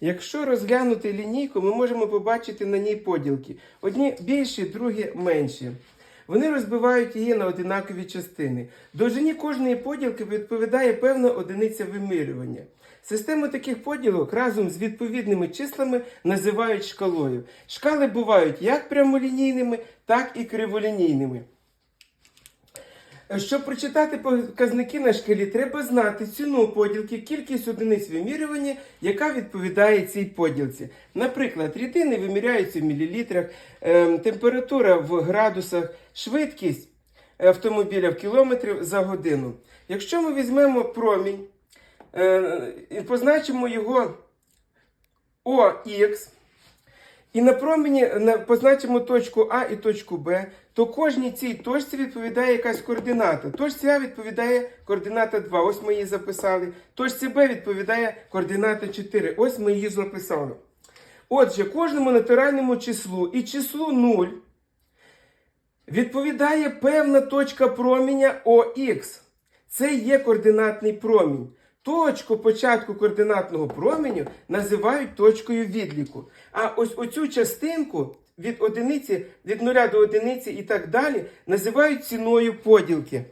Якщо розглянути лінійку, ми можемо побачити на ній поділки. Одні більші, другі менші. Вони розбивають її на одинакові частини. Довжині кожної поділки відповідає певна одиниця вимірювання. Систему таких поділок разом з відповідними числами називають шкалою. Шкали бувають як прямолінійними, так і криволінійними. Щоб прочитати показники на шкалі, треба знати ціну поділки, кількість одиниць вимірювання, яка відповідає цій поділці. Наприклад, рідини виміряються в мілілітрах, ем, температура в градусах, швидкість автомобіля в кілометрів за годину. Якщо ми візьмемо промінь е, і позначимо його ОХ, і на промені позначимо точку А і точку Б, то кожній цій точці відповідає якась координата. Точці А відповідає координата 2, ось ми її записали. Точці Б відповідає координата 4, ось ми її записали. Отже, кожному натуральному числу і числу 0 відповідає певна точка проміння ОХ. Це є координатний промінь. Точку початку координатного променю називають точкою відліку. А ось оцю частинку від одиниці, від нуля до одиниці і так далі називають ціною поділки.